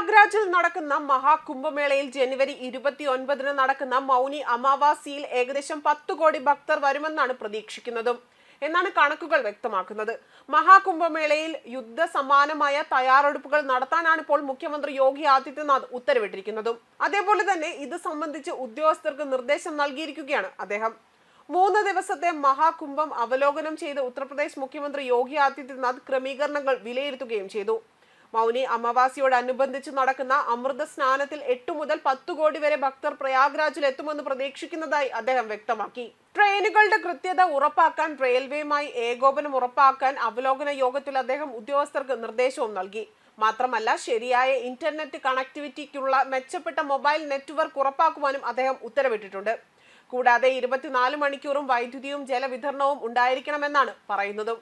പ്രയാഗ്രാജിൽ നടക്കുന്ന മഹാകുംഭമേളയിൽ ജനുവരി ഇരുപത്തി ഒൻപതിന് നടക്കുന്ന മൗനി അമാവാസിയിൽ ഏകദേശം പത്ത് കോടി ഭക്തർ വരുമെന്നാണ് പ്രതീക്ഷിക്കുന്നതും. എന്നാണ് കണക്കുകൾ വ്യക്തമാക്കുന്നത്. മഹാകുംഭമേളയിൽ യുദ്ധ സമാനമായ തയ്യാറെടുപ്പുകൾ നടത്താനാണ് ഇപ്പോൾ മുഖ്യമന്ത്രി യോഗി ആദിത്യനാഥ് ഉത്തരവിട്ടിരിക്കുന്നതും. അതേപോലെ തന്നെ ഇത് സംബന്ധിച്ച് ഉദ്യോഗസ്ഥർക്ക് നിർദ്ദേശം നൽകിയിരിക്കുകയാണ് അദ്ദേഹം. മൂന്ന് ദിവസത്തെ മഹാകുംഭം അവലോകനം ചെയ്ത് ഉത്തർപ്രദേശ് മുഖ്യമന്ത്രി യോഗി ആദിത്യനാഥ് ക്രമീകരണങ്ങൾ വിലയിരുത്തുകയും ചെയ്തു. മൗനി അമാവാസിയോടനുബന്ധിച്ച് നടക്കുന്ന അമൃത സ്നാനത്തിൽ എട്ടു മുതൽ പത്ത് കോടി വരെ ഭക്തർ പ്രയാഗ്രാജിൽ എത്തുമെന്ന് പ്രതീക്ഷിക്കുന്നതായി അദ്ദേഹം വ്യക്തമാക്കി. ട്രെയിനുകളുടെ കൃത്യത ഉറപ്പാക്കാൻ റെയിൽവേയുമായി ഏകോപനം ഉറപ്പാക്കാൻ അവലോകന യോഗത്തിൽ അദ്ദേഹം ഉദ്യോഗസ്ഥർക്ക് നിർദ്ദേശവും നൽകി. മാത്രമല്ല ശരിയായ ഇന്റർനെറ്റ് കണക്ടിവിറ്റിക്കുള്ള മെച്ചപ്പെട്ട മൊബൈൽ നെറ്റ്വർക്ക് ഉറപ്പാക്കുവാനും അദ്ദേഹം ഉത്തരവിട്ടിട്ടുണ്ട്. കൂടാതെ ഇരുപത്തിനാല് മണിക്കൂറും വൈദ്യുതിയും ജലവിതരണവും ഉണ്ടായിരിക്കണമെന്നാണ് പറയുന്നതും.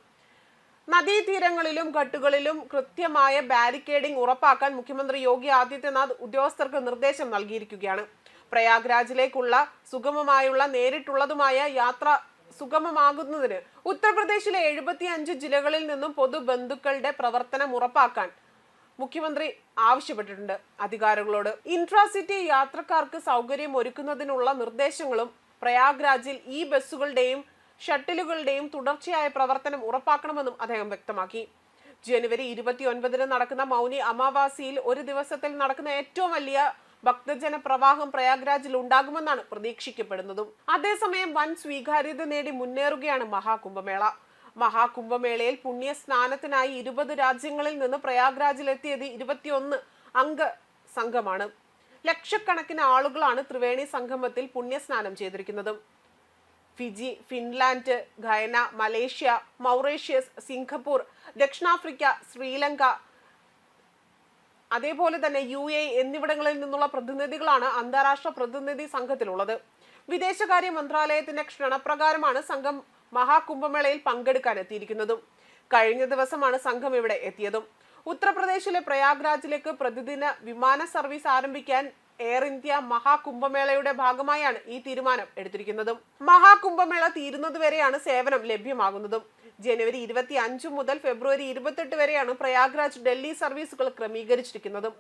നദീതീരങ്ങളിലും ഘട്ടുകളിലും കൃത്യമായ ബാരിക്കേഡിംഗ് ഉറപ്പാക്കാൻ മുഖ്യമന്ത്രി യോഗി ആദിത്യനാഥ് ഉദ്യോഗസ്ഥർക്ക് നിർദ്ദേശം നൽകിയിരിക്കുകയാണ്. പ്രയാഗ്രാജിലേക്കുള്ള സുഗമമായുള്ള നേരിട്ടുള്ളതുമായ യാത്ര സുഗമമാകുന്നതിന് ഉത്തർപ്രദേശിലെ എഴുപത്തി അഞ്ച് ജില്ലകളിൽ നിന്നും പൊതുബന്ധുക്കളുടെ പ്രവർത്തനം ഉറപ്പാക്കാൻ മുഖ്യമന്ത്രി ആവശ്യപ്പെട്ടിട്ടുണ്ട്. അധികാരികളോട് ഇൻട്രാസിറ്റി യാത്രക്കാർക്ക് സൗകര്യം ഒരുക്കുന്നതിനുള്ള നിർദ്ദേശങ്ങളും പ്രയാഗ്രാജിൽ ഈ ബസ്സുകളുടെയും ഷട്ടിലുകളുടെയും തുടർച്ചയായ പ്രവർത്തനം ഉറപ്പാക്കണമെന്നും അദ്ദേഹം വ്യക്തമാക്കി. ജനുവരി ഇരുപത്തിയൊൻപതിന് നടക്കുന്ന മൗനി അമാവാസിയിൽ ഒരു ദിവസത്തിൽ നടക്കുന്ന ഏറ്റവും വലിയ ഭക്തജന പ്രവാഹം പ്രയാഗ്രാജിൽ ഉണ്ടാകുമെന്നാണ് പ്രതീക്ഷിക്കപ്പെടുന്നതും. അതേസമയം വൻ സ്വീകാര്യത നേടി മുന്നേറുകയാണ് മഹാകുംഭമേള. മഹാകുംഭമേളയിൽ പുണ്യ സ്നാനത്തിനായി ഇരുപത് രാജ്യങ്ങളിൽ നിന്ന് പ്രയാഗ്രാജിൽ എത്തിയത് ഇരുപത്തിയൊന്ന് അംഗ സംഘമാണ്. ലക്ഷക്കണക്കിന് ആളുകളാണ് ത്രിവേണി സംഗമത്തിൽ പുണ്യസ്നാനം ചെയ്തിരിക്കുന്നത്. Fiji Finland Guyana Malaysia Mauritius Singapore ദക്ഷിണാഫ്രിക്ക ശ്രീലങ്ക അതേപോലെ തന്നെ യു എ എന്നിവിടങ്ങളിൽ നിന്നുള്ള പ്രതിനിധികളാണ് അന്താരാഷ്ട്ര പ്രതിനിധി സംഘത്തിലുള്ളത്. വിദേശകാര്യ മന്ത്രാലയത്തിന്റെ ക്ഷണപ്രകാരമാണ് സംഘം മഹാകുംഭമേളയിൽ പങ്കെടുക്കാൻ എത്തിയിരിക്കുന്നതും. കഴിഞ്ഞ ദിവസമാണ് സംഘം ഇവിടെ എത്തിയതും. ഉത്തർപ്രദേശിലെ പ്രയാഗ്രാജിലേക്ക് പ്രതിദിന വിമാന സർവീസ് ആരംഭിക്കാൻ എയർ ഇന്ത്യ മഹാകുംഭമേളയുടെ ഭാഗമായാണ് ഈ തീരുമാനം എടുത്തിരിക്കുന്നതും. മഹാകുംഭമേള തീരുന്നതുവരെയാണ് സേവനം ലഭ്യമാകുന്നതും. ജനുവരി ഇരുപത്തി അഞ്ച് മുതൽ ഫെബ്രുവരി ഇരുപത്തെട്ട് വരെയാണ് പ്രയാഗ്രാജ് ഡൽഹി സർവീസുകൾ ക്രമീകരിച്ചിരിക്കുന്നതും.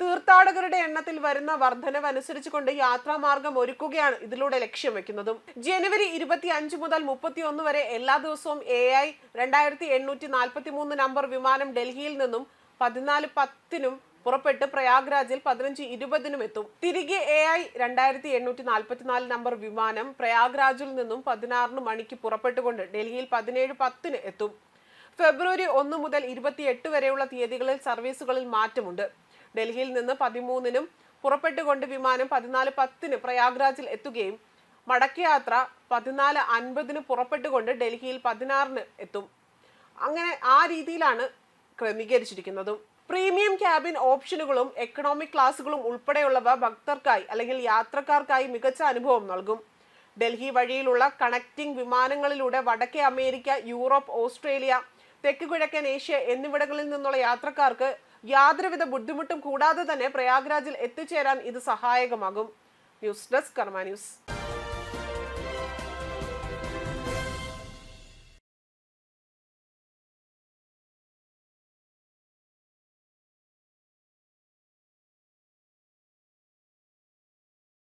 തീർത്ഥാടകരുടെ എണ്ണത്തിൽ വരുന്ന വർധനവ് അനുസരിച്ചുകൊണ്ട് യാത്രാമാർഗം ഒരുക്കുകയാണ് ഇതിലൂടെ ലക്ഷ്യം വെക്കുന്നതും. ജനുവരി ഇരുപത്തി അഞ്ച് മുതൽ മുപ്പത്തി ഒന്ന് വരെ എല്ലാ ദിവസവും എ ഐ രണ്ടായിരത്തി എണ്ണൂറ്റി നാൽപ്പത്തി മൂന്ന് നമ്പർ വിമാനം ഡൽഹിയിൽ നിന്നും പതിനാല് പത്തിനും പുറപ്പെട്ട് പ്രയാഗ്രാജിൽ പതിനഞ്ച് ഇരുപതിനും എത്തും. തിരികെ എ ഐ രണ്ടായിരത്തി എണ്ണൂറ്റി നാൽപ്പത്തിനാല് നമ്പർ വിമാനം പ്രയാഗ്രാജിൽ നിന്നും പതിനാറിന് മണിക്ക് പുറപ്പെട്ടുകൊണ്ട് ഡൽഹിയിൽ പതിനേഴ് പത്തിന് എത്തും. ഫെബ്രുവരി ഒന്ന് മുതൽ ഇരുപത്തിയെട്ട് വരെയുള്ള തീയതികളിൽ സർവീസുകളിൽ മാറ്റമുണ്ട്. ഡൽഹിയിൽ നിന്ന് പതിമൂന്നിനും പുറപ്പെട്ടുകൊണ്ട് വിമാനം പതിനാല് പത്തിന് പ്രയാഗ്രാജിൽ എത്തുകയും മടക്കയാത്ര പതിനാല് അൻപതിന് പുറപ്പെട്ടുകൊണ്ട് ഡൽഹിയിൽ പതിനാറിന് എത്തും. അങ്ങനെ ആ രീതിയിലാണ് ക്രമീകരിച്ചിരിക്കുന്നതും. പ്രീമിയം ക്യാബിൻ ഓപ്ഷനുകളും എക്കണോമിക് ക്ലാസുകളും ഉൾപ്പെടെയുള്ളവ ഭക്തർക്കായി അല്ലെങ്കിൽ യാത്രക്കാർക്കായി മികച്ച അനുഭവം നൽകും. ഡൽഹി വഴിയിലുള്ള കണക്റ്റിംഗ് വിമാനങ്ങളിലൂടെ വടക്കേ അമേരിക്ക യൂറോപ്പ് ഓസ്ട്രേലിയ തെക്ക് കിഴക്കൻ ഏഷ്യ എന്നിവിടങ്ങളിൽ നിന്നുള്ള യാത്രക്കാർക്ക് യാതൊരുവിധ ബുദ്ധിമുട്ടും കൂടാതെ തന്നെ പ്രയാഗ്രാജിൽ എത്തിച്ചേരാൻ ഇത് സഹായകമാകും. News desk Karma news.